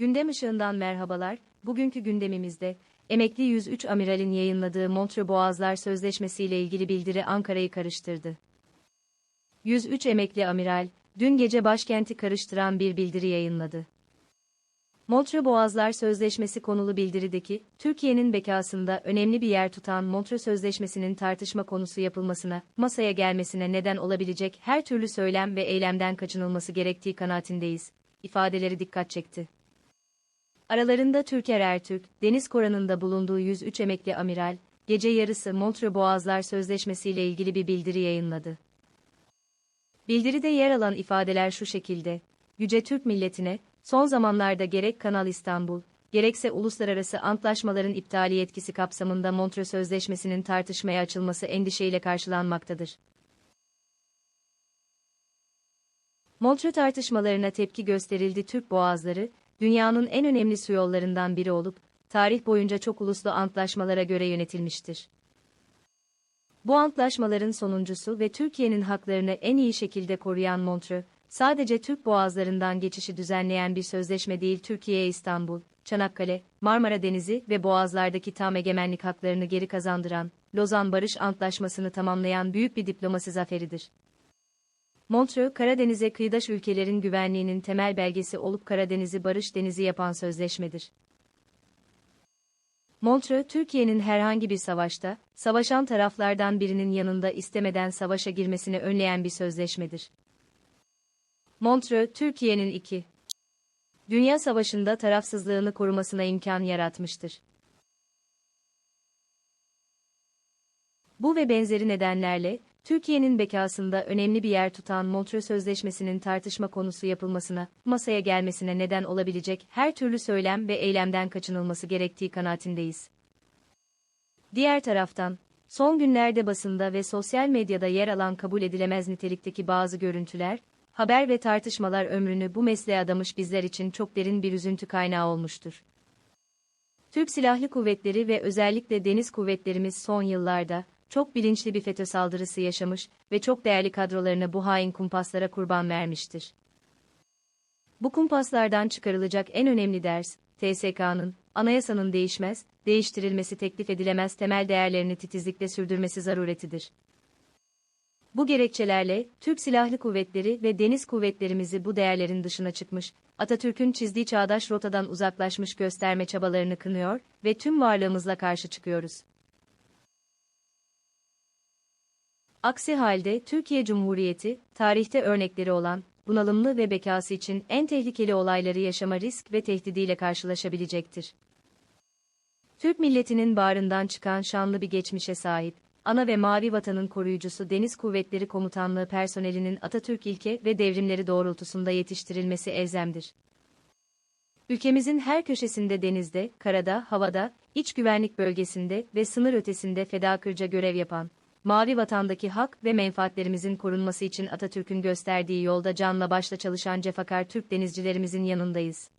Gündem ışığından merhabalar. Bugünkü gündemimizde emekli 103 amiralin yayınladığı Montreux Boğazlar Sözleşmesi ile ilgili bildiri Ankara'yı karıştırdı. 103 emekli amiral dün gece başkenti karıştıran bir bildiri yayınladı. Montreux Boğazlar Sözleşmesi konulu bildirideki, Türkiye'nin bekasında önemli bir yer tutan Montreux Sözleşmesi'nin tartışma konusu yapılmasına, masaya gelmesine neden olabilecek her türlü söylem ve eylemden kaçınılması gerektiği kanaatindeyiz, ifadeleri dikkat çekti. Aralarında Türker Ertürk, Deniz Koranı'nda bulunduğu 103 emekli amiral, gece yarısı Montreux Boğazlar Sözleşmesi ile ilgili bir bildiri yayınladı. Bildiride yer alan ifadeler şu şekilde, Yüce Türk milletine, son zamanlarda gerek Kanal İstanbul, gerekse uluslararası antlaşmaların iptali yetkisi kapsamında Montreux Sözleşmesi'nin tartışmaya açılması endişeyle karşılanmaktadır. Montreux tartışmalarına tepki gösterildi Türk Boğazları, dünyanın en önemli su yollarından biri olup, tarih boyunca çok uluslu antlaşmalara göre yönetilmiştir. Bu antlaşmaların sonuncusu ve Türkiye'nin haklarını en iyi şekilde koruyan Montreux, sadece Türk boğazlarından geçişi düzenleyen bir sözleşme değil Türkiye'ye İstanbul, Çanakkale, Marmara Denizi ve boğazlardaki tam egemenlik haklarını geri kazandıran, Lozan Barış Antlaşması'nı tamamlayan büyük bir diplomasi zaferidir. Montreux, Karadeniz'e kıyıdaş ülkelerin güvenliğinin temel belgesi olup Karadeniz'i barış denizi yapan sözleşmedir. Montreux, Türkiye'nin herhangi bir savaşta, savaşan taraflardan birinin yanında istemeden savaşa girmesini önleyen bir sözleşmedir. Montreux, Türkiye'nin iki Dünya Savaşı'nda tarafsızlığını korumasına imkan yaratmıştır. Bu ve benzeri nedenlerle, Türkiye'nin bekasında önemli bir yer tutan Montreux Sözleşmesi'nin tartışma konusu yapılmasına, masaya gelmesine neden olabilecek her türlü söylem ve eylemden kaçınılması gerektiği kanaatindeyiz. Diğer taraftan, son günlerde basında ve sosyal medyada yer alan kabul edilemez nitelikteki bazı görüntüler, haber ve tartışmalar ömrünü bu mesleğe adamış bizler için çok derin bir üzüntü kaynağı olmuştur. Türk Silahlı Kuvvetleri ve özellikle deniz kuvvetlerimiz son yıllarda, çok bilinçli bir FETÖ saldırısı yaşamış ve çok değerli kadrolarını bu hain kumpaslara kurban vermiştir. Bu kumpaslardan çıkarılacak en önemli ders, TSK'nın, anayasanın değişmez, değiştirilmesi teklif edilemez temel değerlerini titizlikle sürdürmesi zaruretidir. Bu gerekçelerle, Türk Silahlı Kuvvetleri ve Deniz Kuvvetlerimizi bu değerlerin dışına çıkmış, Atatürk'ün çizdiği çağdaş rotadan uzaklaşmış gösterme çabalarını kınıyor ve tüm varlığımızla karşı çıkıyoruz. Aksi halde Türkiye Cumhuriyeti, tarihte örnekleri olan, bunalımlı ve bekası için en tehlikeli olayları yaşama risk ve tehdidiyle karşılaşabilecektir. Türk milletinin bağrından çıkan şanlı bir geçmişe sahip, ana ve mavi vatanın koruyucusu Deniz Kuvvetleri Komutanlığı personelinin Atatürk ilke ve devrimleri doğrultusunda yetiştirilmesi elzemdir. Ülkemizin her köşesinde denizde, karada, havada, iç güvenlik bölgesinde ve sınır ötesinde fedakırca görev yapan, mavi vatandaki hak ve menfaatlerimizin korunması için Atatürk'ün gösterdiği yolda canla başla çalışan cefakar Türk denizcilerimizin yanındayız.